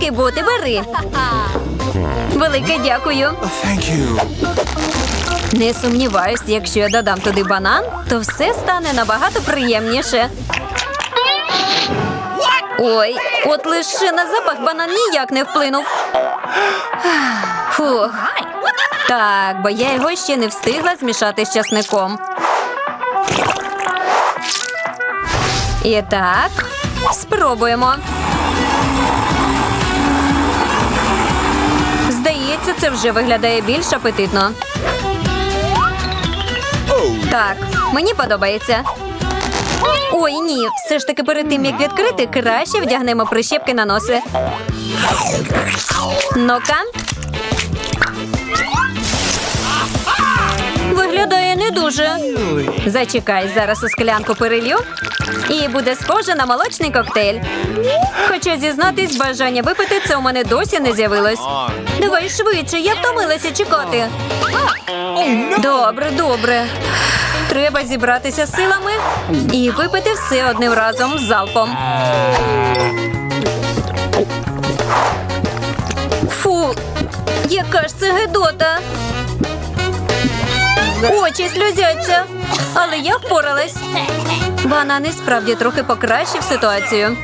Кибути, бери. Велике дякую. Не сумніваюсь, якщо я додам туди банан, то все стане набагато приємніше. Ой, от лише на запах банан ніяк не вплинув. Фух. Так, бо я його ще не встигла змішати з часником. І так, спробуємо. Це вже виглядає більш апетитно. Так, мені подобається. Ой, ні, все ж таки перед тим як відкрити, краще вдягнемо прищепки на носи. Ну-ка. Зачекай, зараз у склянку перелью. І буде схоже на молочний коктейль. Хоча зізнатись, бажання випити це у мене досі не з'явилось. Давай швидше, я втомилася чекати. Добре, добре. Треба зібратися силами і випити все одним разом залпом. Фу, яка ж це гидота. Очі сльозяться. Але я впоралась. Банани справді трохи покращив ситуацію.